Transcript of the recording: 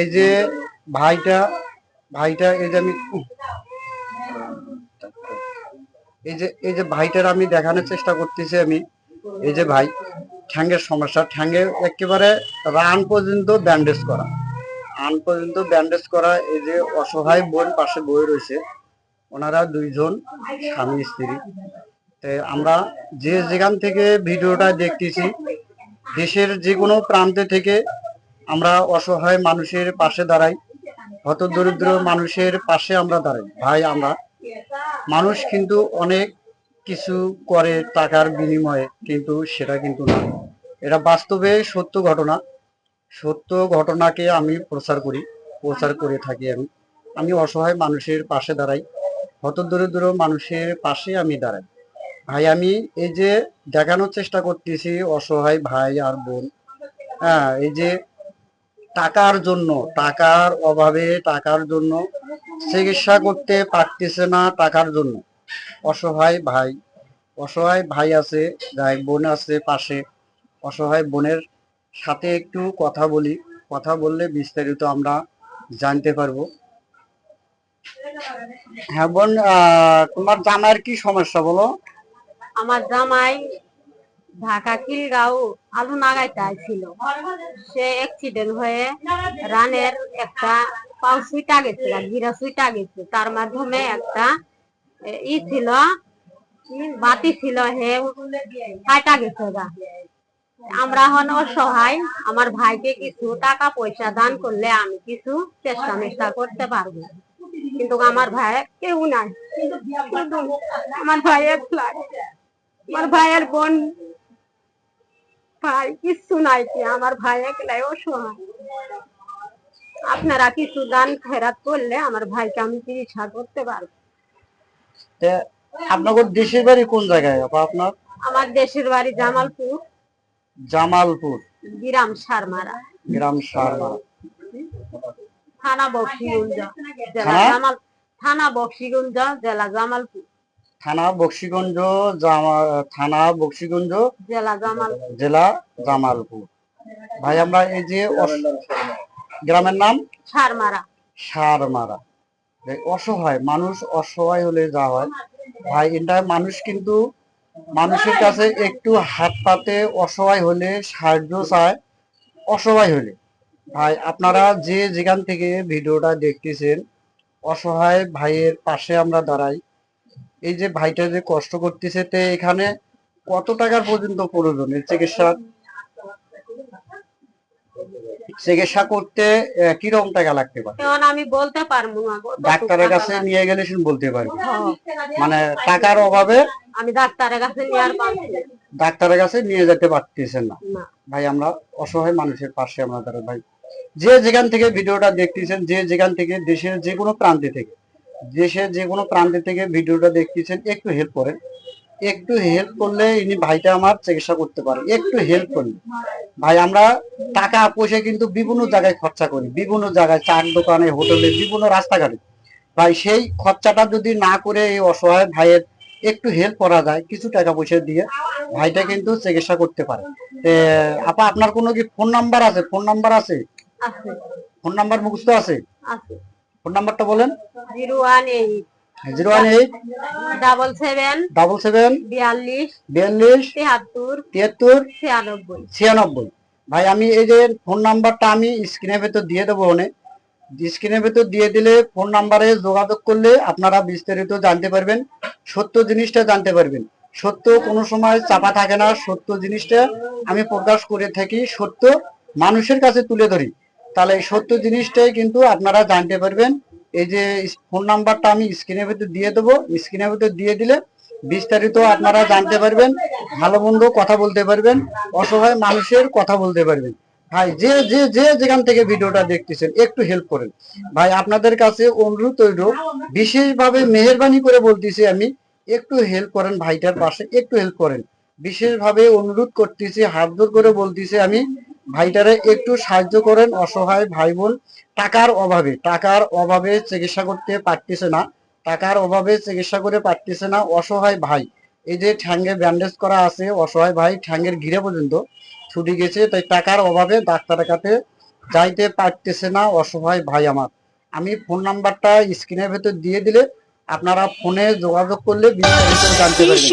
এই যে ভাইটা ভাইটা, এই যে আমি এই যে এই যে ভাইটার আমি দেখানোর চেষ্টা করতেছি আমি। এই যে ভাই ঠ্যাঙ্গের সমস্যা। ঠ্যাঙ্গের একেবারে রান পর্যন্ত ব্যান্ডেজ করা। আন পর্যন্ত ব্যান্ডেজ করা, এই যে অসহায় বোন পাশে বই রয়েছে। ওনারা দুইজন স্বামী, স্ত্রী। আমরা যে যেখান থেকে ভিডিওটা দেখতেছি, দেশের যে কোনো প্রান্তে থেকে আমরা অসহায় মানুষের পাশে দাঁড়াই হত দরিদ্র মানুষের পাশে আমরা দাঁড়াই। ভাই, আমরা। মানুষ কিন্তু অনেক কিছু করে টাকার বিনিময়ে, কিন্তু সেটা কিন্তু না। এটা বাস্তবে সত্য ঘটনা। সত্য ঘটনাকে আমি প্রচার করি, প্রচার করে থাকি আমি। আমি অসহায় মানুষের পাশে দাঁড়াই হত দরিদ্র মানুষের পাশে আমি দাঁড়াই। ভাই, আমি এই যে দেখানোর চেষ্টা করতেছি অসহায় ভাই আর বোন হ্যাঁ এই যে টাকার জন্য, টাকার অভাবে টাকার জন্য চিকিৎসা করতে পারতেছে না টাকার জন্য। অসহায় ভাই অসহায় ভাই আছে, যাই বোন আছে পাশে। অসহায় বোনের সাথে একটু কথা বলি, কথা বললে বিস্তারিত আমরা জানতে পারব। হ্যাঁ বোন তোমার জামাইয়ের কি সমস্যা বলো? আমার জামাই ঢাকা কিলগাঁও আলু নাগাইতে ছিল সে অ্যাক্সিডেন্ট হয়ে রানের একটা পাও সুইটা গেছে গিরা সুইটা গেছে। তার মাধ্যমে একটা ই ছিল, বাতি ছিল, হে কাটা গেছে গা। আমরা এখন অসহায়, আমার ভাইকে কিছু টাকা পয়সা দান করলে আমি কিছু চেষ্টা মেষ্টা করতে পারব। কিন্তু আমার ভাই কেউ নাই। আমার ভাইয়ের আমার ভাইয়ের বোন ভাই কিচ্ছু নাই কি আমার ভাই একলাই অসহায়। আপনারা কিছু দান খেরাত করলে আমার ভাইকে আমি চিকিৎসা করতে পারব। তে আপনাদের দেশের বাড়ি কোন জায়গায়? আপা আপনার? আমার দেশের বাড়ি জামালপুর। জামালপুর। গ্রাম সারমারা। গ্রাম সারমা থানা বক্সিগঞ্জ জেলা জামাল থানা বক্সিগঞ্জ জেলা জামালপুর। থানা বক্সিগঞ্জ থানা বক্সিগঞ্জ জেলা জামালপুর। ভাই আমরা এই যে গ্রামের নাম? সারমারা। সারমারা। অসহায়। মানুষ অসহায় হলে যা হয়। ভাই এটা মানুষ কিন্তু মানুষের কাছে একটু হাত পাতে অসহায় হলে সাহায্য চায় অসহায় হলে। ভাই আপনারা যে যেখান থেকে ভিডিওটা দেখতেছেন অসহায় ভাইয়ের পাশে আমরা দাঁড়াই। এই যে ভাইটা যে কষ্ট করতেছে তে এখানে কত টাকার পর্যন্ত প্রয়োজন এর চিকিৎসা? চিকিৎসা করতে কীরকম টাকা লাগতে পারে? আমি বলতে পারব না ডাক্তারের কাছে নিয়ে গেলে শুন বলতে পারবে। হ্যাঁ, মানে টাকার অভাবে আমি ডাক্তারের কাছে ডাক্তারের কাছে নিয়ে যেতে পারতেছেন না। না। ভাই আমরা অসহায় মানুষের পাশে আমরা দাঁড়াই। ভাই যে যেখান থেকে ভিডিওটা দেখতেছেন যে যেখান থেকে দেশের যে কোনো প্রান্তে থেকে দেশের যে কোনো প্রান্তে থেকে ভিডিওটা দেখতেছেন একটু হেল্প করেন একটু হেল্প করলে ইনি ভাইটা আমার চিকিৎসা করতে পারে। একটু হেল্প করলে। ভাই আমরা টাকা পয়সা কিন্তু বিভিন্ন জায়গায় খরচা করি। বিভিন্ন জায়গায় চার দোকানে হোটেলে বিভিন্ন রাস্তাঘাটে। ভাই সেই খরচাটা যদি না করে এই অসহায় ভাইয়ের একটু হেল্প করা যায় কিছু টাকা পয়সা দিয়ে ভাইটা কিন্তু চিকিৎসা করতে পারে। আপা আপনার কোনো কি ফোন নাম্বার আছে? ফোন নাম্বার আছে? আছে। ফোন নাম্বার মুখস্থ আছে? আছে। ফোন নাম্বারটা বলেন। Zero one eight. Zero one eight. Double seven. Double seven. বিয়াল্লিশ। বিয়াল্লিশ। তিয়াত্তর তিয়াত্তর। ছিয়ানব্বই। ছিয়ানব্বই। ভাই আমি এই যে ফোন নাম্বারটা আমি স্ক্রিনের ভেতর দিয়ে দেবো ওনে স্ক্রিনের ভেতর দিয়ে দিলে ফোন নাম্বারে যোগাযোগ করলে আপনারা বিস্তারিত জানতে পারবেন সত্য জিনিসটা জানতে পারবেন। সত্য কোনো সময় চাপা থাকে না সত্য জিনিসটা আমি প্রকাশ করে থাকি সত্য মানুষের কাছে তুলে ধরি। তাহলে সত্য জিনিসটাই কিন্তু আপনারা জানতে পারবেন। এই যে ফোন নাম্বারটা আমি স্ক্রিনের ভেতর দিয়ে দেবো। স্ক্রিনের ভেতর দিয়ে দিলে বিস্তারিত আপনারা জানতে পারবেন, ভালো মন্দ কথা বলতে পারবেন, অসহায় মানুষের কথা বলতে পারবেন। ভাই, যে যে যে যেখান থেকে ভিডিওটা দেখতেছেন, একটু হেল্প করেন। ভাই, আপনাদের কাছে অনুরোধ রইল, বিশেষভাবে মেহরবানি করে বলতেছি আমি, একটু হেল্প করেন ভাইটার পাশে, একটু হেল্প করেন। বিশেষভাবে অনুরোধ করতেছি, হাত জোর করে বলতেছি আমি ভাইটারে একটু সাহায্য করেন অসহায় ভাই বোন টাকার অভাবে টাকার অভাবে চিকিৎসা করতে পারতেছে না, টাকার অভাবে চিকিৎসা করে পারতেছে না অসহায় ভাই। এই যে ঠ্যাঙ্গে ব্যান্ডেজ করা আছে, অসহায় ভাই ঠ্যাঙ্গের ঘিরে পর্যন্ত ছুটি গেছে, তাই টাকার অভাবে ডাক্তারের কাছে যাইতে পারতেছে না অসহায় ভাই আমার। আমি ফোন নাম্বারটা স্ক্রিনের ভেতর দিয়ে দিলে আপনারা ফোনে যোগাযোগ করলে বিস্তারিত জানতে পারবেন।